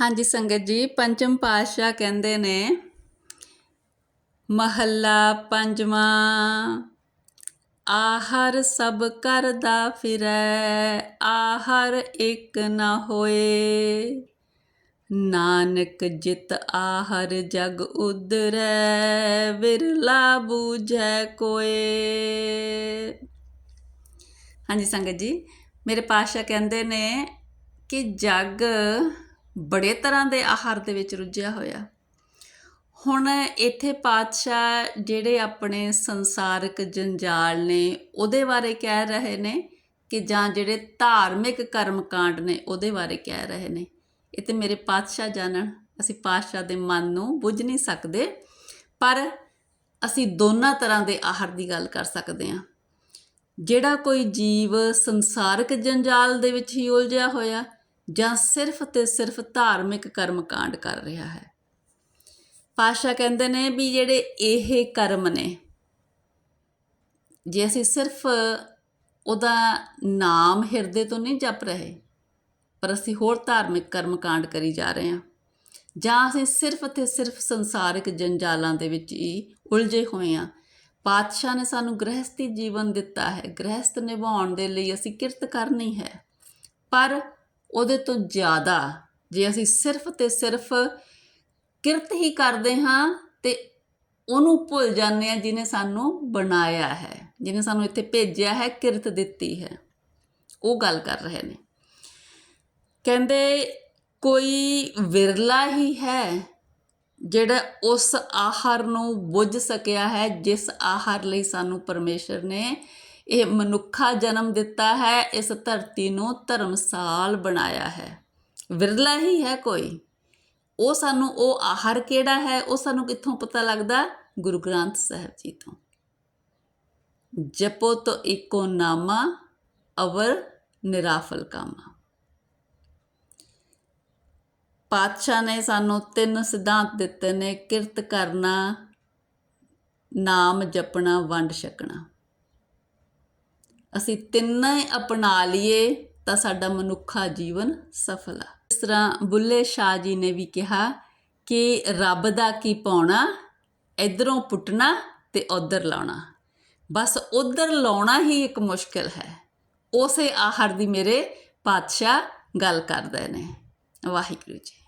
ਹਾਂਜੀ ਸੰਗਤ ਜੀ, ਪੰਚਮ ਪਾਤਸ਼ਾਹ ਕਹਿੰਦੇ ਨੇ, ਮਹੱਲਾ ਪੰਜਵਾਂ, ਆਹਰ ਸਭ ਕਰਦਾ ਫਿਰੈ, ਆਹਰ ਇੱਕ ਨਾ ਹੋਏ। ਨਾਨਕ ਜਿਤ ਆਹਰ ਜਗ ਉਦਰੈ ਵਿਰਲਾ ਬੂਝੈ ਕੋਏ। ਹਾਂਜੀ ਸੰਗਤ ਜੀ, ਮੇਰੇ ਪਾਤਸ਼ਾਹ ਕਹਿੰਦੇ ਨੇ ਕਿ ਜਗ ਬੜੇ ਤਰ੍ਹਾਂ ਦੇ ਆਹਾਰ ਦੇ ਵਿੱਚ ਰੁੱਝਿਆ ਹੋਇਆ। ਹੁਣ ਇੱਥੇ ਪਾਤਸ਼ਾਹ ਜਿਹੜੇ ਆਪਣੇ ਸੰਸਾਰਿਕ ਜੰਜਾਲ ਨੇ, ਉਹਦੇ ਬਾਰੇ ਕਹਿ ਰਹੇ ਨੇ ਕਿ ਜਾਂ ਜਿਹੜੇ ਧਾਰਮਿਕ ਕਰਮਕਾਂਡ ਨੇ, ਉਹਦੇ ਬਾਰੇ ਕਹਿ ਰਹੇ ਨੇ। ਇਹ ਤੇ ਮੇਰੇ ਪਾਤਸ਼ਾਹ ਜਾਣਨ, ਅਸੀਂ ਪਾਤਸ਼ਾਹ ਦੇ ਮਨ ਨੂੰ ਬੁੱਝ ਨਹੀਂ ਸਕਦੇ, ਪਰ ਅਸੀਂ ਦੋਨਾਂ ਤਰ੍ਹਾਂ ਦੇ ਆਹਾਰ ਦੀ ਗੱਲ ਕਰ ਸਕਦੇ ਹਾਂ। ਜਿਹੜਾ ਕੋਈ ਜੀਵ ਸੰਸਾਰਿਕ ਜੰਜਾਲ ਦੇ ਵਿੱਚ ਹੀ ਉਲਝਿਆ ਹੋਇਆ ਜਾਂ ਸਿਰਫ ਤੇ ਸਿਰਫ ਧਾਰਮਿਕ ਕਰਮ ਕਾਂਡ ਕਰ ਰਿਹਾ ਹੈ। ਪਾਸ਼ਾ ਕਹਿੰਦੇ ਨੇ ਵੀ ਜਿਹੜੇ ਇਹ ਕਰਮ ਨੇ, ਜੇ ਅਸੀਂ ਸਿਰਫ ਉਹਦਾ ਨਾਮ ਹਿਰਦੇ ਤੋਂ ਨਹੀਂ ਜਪ ਰਹੇ, ਪਰ ਅਸੀਂ ਹੋਰ ਧਾਰਮਿਕ ਕਰਮ ਕਾਂਡ ਕਰੀ ਜਾ ਰਹੇ ਹਾਂ, ਜਾਂ ਅਸੀਂ ਸਿਰਫ ਤੇ ਸਿਰਫ ਸੰਸਾਰਿਕ ਜੰਜਾਲਾਂ ਦੇ ਵਿੱਚ ਹੀ ਉਲਝੇ ਹੋਏ ਹਾਂ, ਪਾਤਸ਼ਾਹ ਨੇ ਸਾਨੂੰ ਗ੍ਰਹਿਸਤੀ ਜੀਵਨ ਦਿੱਤਾ ਹੈ। ਗ੍ਰਹਿਸਤ ਨਿਭਾਉਣ ਦੇ ਲਈ ਅਸੀਂ ਕਿਰਤ ਕਰਨੀ ਹੈ, ਪਰ ਉਹਦੇ ਤੋਂ ਜ਼ਿਆਦਾ ਜੇ ਅਸੀਂ ਸਿਰਫ ਤੇ ਸਿਰਫ ਕਿਰਤ ਹੀ ਕਰਦੇ ਹਾਂ ਤੇ ਉਹਨੂੰ ਭੁੱਲ ਜਾਂਦੇ ਆ ਜਿਹਨੇ ਸਾਨੂੰ ਬਣਾਇਆ ਹੈ, ਜਿਹਨੇ ਸਾਨੂੰ ਇੱਥੇ ਭੇਜਿਆ ਹੈ, ਕਿਰਤ ਦਿੱਤੀ ਹੈ। ਉਹ ਗੱਲ ਕਰ ਰਹੇ ਨੇ। ਕਹਿੰਦੇ ਕੋਈ ਵਿਰਲਾ ਹੀ ਹੈ ਜਿਹੜਾ ਉਸ ਆਹਾਰ ਨੂੰ ਬੁੱਝ ਸਕਿਆ ਹੈ, ਜਿਸ ਆਹਾਰ ਲਈ ਸਾਨੂੰ ਪਰਮੇਸ਼ਰ ਨੇ ਇਹ ਮਨੁੱਖਾ ਜਨਮ ਦਿੱਤਾ ਹੈ, ਇਸ ਧਰਤੀ ਨੂੰ ਧਰਮਸਾਲ ਬਣਾਇਆ ਹੈ। ਵਿਰਲਾ ਹੀ ਹੈ ਕੋਈ। ਉਹ ਸਾਨੂੰ, ਉਹ ਆਹਾਰ ਕਿਹੜਾ ਹੈ, ਉਹ ਸਾਨੂੰ ਕਿੱਥੋਂ ਪਤਾ ਲੱਗਦਾ? ਗੁਰੂ ਗ੍ਰੰਥ ਸਾਹਿਬ ਜੀ ਤੋਂ। ਜਪੋ ਤੋ ਏਕੋ ਨਾਮਾ, ਅਵਰ ਨਿਰਾਫਲ ਕਾਮਾ। ਪਾਤਸ਼ਾਹ ਨੇ ਸਾਨੂੰ ਤਿੰਨ ਸਿਧਾਂਤ ਦਿੱਤੇ ਨੇ, ਕਿਰਤ ਕਰਨਾ, ਨਾਮ ਜਪਣਾ, ਵੰਡ ਛਕਣਾ। ਅਸੀਂ ਤਿੰਨੇ ਅਪਣਾ ਲਈਏ ਤਾਂ ਸਾਡਾ ਮਨੁੱਖਾ ਜੀਵਨ ਸਫਲ ਆ। ਇਸ ਤਰ੍ਹਾਂ ਬੁੱਲੇ ਸ਼ਾਹ ਜੀ ਨੇ ਵੀ ਕਿਹਾ ਕਿ ਰੱਬ ਦਾ ਕੀ ਪਾਉਣਾ, ਇਧਰੋਂ ਪੁੱਟਣਾ ਤੇ ਉਧਰ ਲਾਉਣਾ। ਬਸ ਉਧਰ ਲਾਉਣਾ ਹੀ ਇੱਕ ਮੁਸ਼ਕਿਲ ਹੈ। ਉਸੇ ਆਹਰ ਦੀ ਮੇਰੇ ਪਾਤਸ਼ਾਹ ਗੱਲ ਕਰਦੇ ਨੇ। ਵਾਹਿਗੁਰੂ ਜੀ।